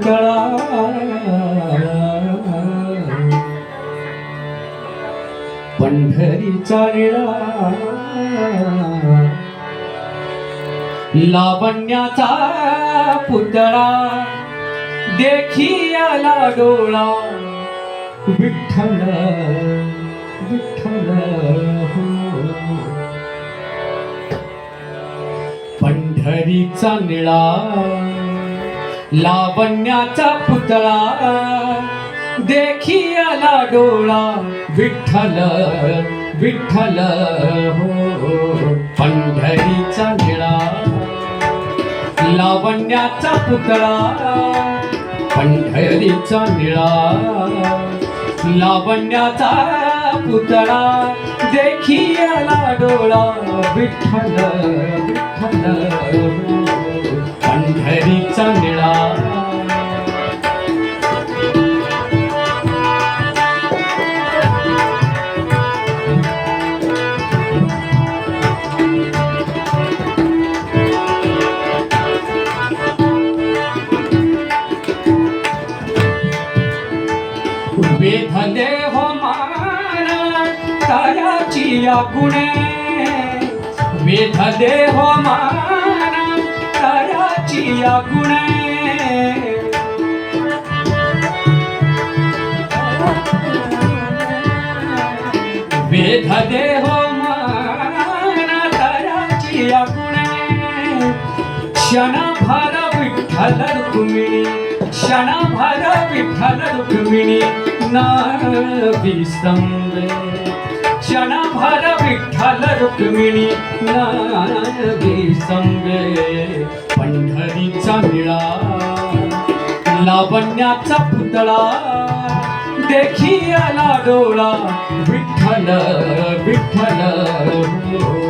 पुतळा पंढरीचा निळा लावण्याचा पुतळा देखी आला डोळा. विठ्ठल विठ्ठल हो. पंढरीचा निळा लावण्याचा पुतळा देखी आला डोळा विठ्ठल विठ्ठल हो. पंढरीचा निळा. लावण्याचा पुतळा पंढरीचा निळा. लावण्याचा पुतळा देखी आला डोळा विठ्ठल विठ्ठल हो. हो. पंढरीचा निळा वेधले हो माना तयाची या गुणे वेधले हो माना तयाची या गुणे वेधले हो माना तयाची या गुणे क्षणभर विठ्ठल रुक्मिणी क्षणभर विठ्ठल रुक्मिणी नावी संगे क्षणभर विठ्ठल रुक्मिणी नावी संगे पंढरीचा निळा लावण्याचा पुतळा देखी आला डोळा विठ्ठल विठ्ठल हो, हो, हो.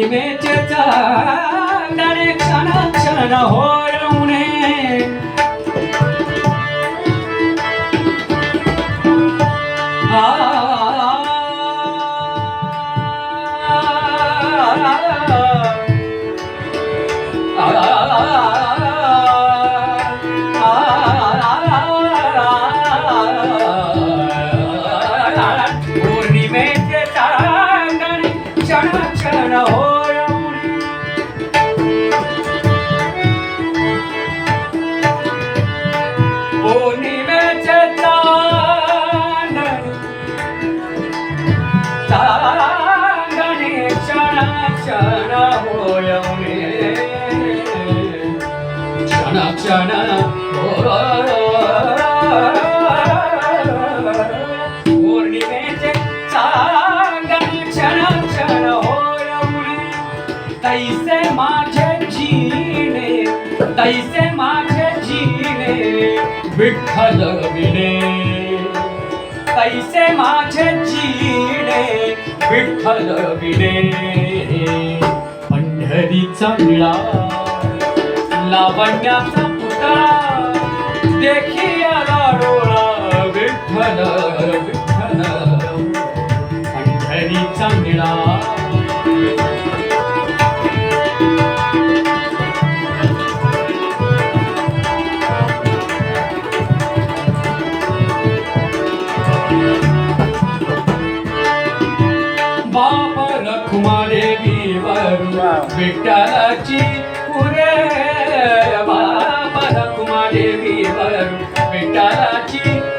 पौर्णिमेचे चांदणे क्षण क्षण होयमुणे पौर्णिमेचे क्षण क्षण क्षण क्षण पौर्णिमेचे चांदणे क्षण क्षण होयमुणे तैसे माझे जीणे तैसे माझे जीणे विठ्ठल विणे तैसे माझे जीणे विठ्ठल विणे पंढरीचा निळा लावण्याचा पुतळा देखी आला डोळा विठ्ठल विठ्ठल. पंढरीचा निळा देवी विठ्ठलाची पुरे बाप रखुमा देवी विठ्ठलाची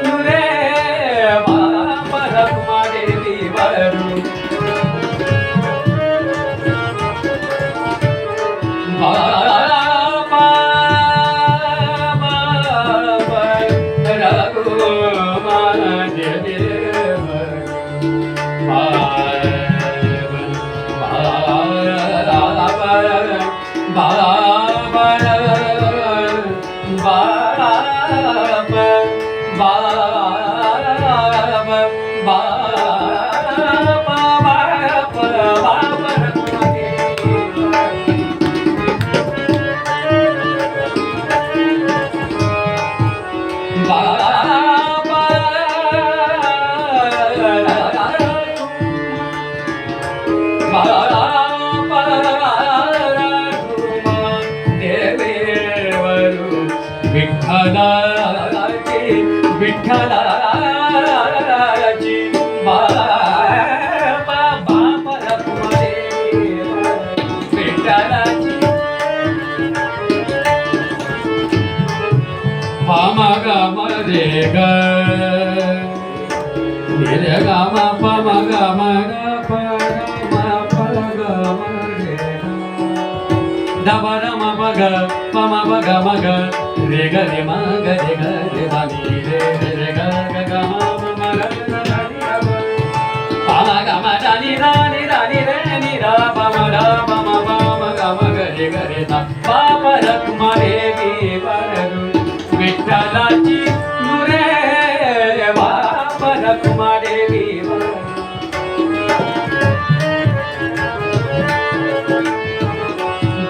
రే గే గా మా ప మా గా మా గా ప మా ప గా మా రే దవర మా ప రే గా రే మా రే గా రే మా నీ రే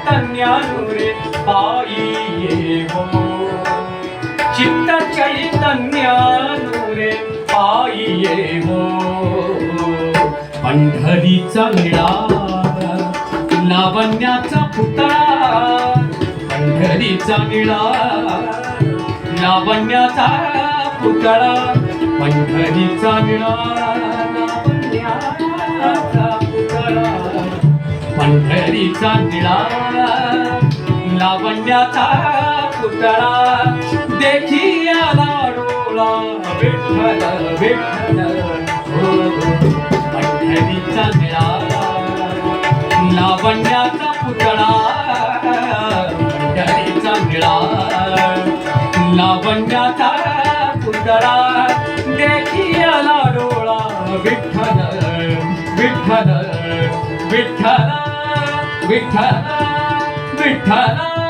चैतन्यानुरे नुरे हो। चित्त चैतन्यानुरे नुरे हो। पंढरीचा निळा लावण्याचा पुतळा पंढरीचा निळा लावण्याचा पुतळा पंढरीचा निळा पंढरीचा निळा लावण्याचा पुतळा. देखी आला डोळा विठ्ठल विठ्ठल हो, पंढरीचा निळा लावण्याचा पुतळा पंढरीचा निळा लावण्याचा पुतळा देखी आला डोळा. विठ्ठल विठ्ठल विठ्ठल. विठ्ठल विठ्ठल.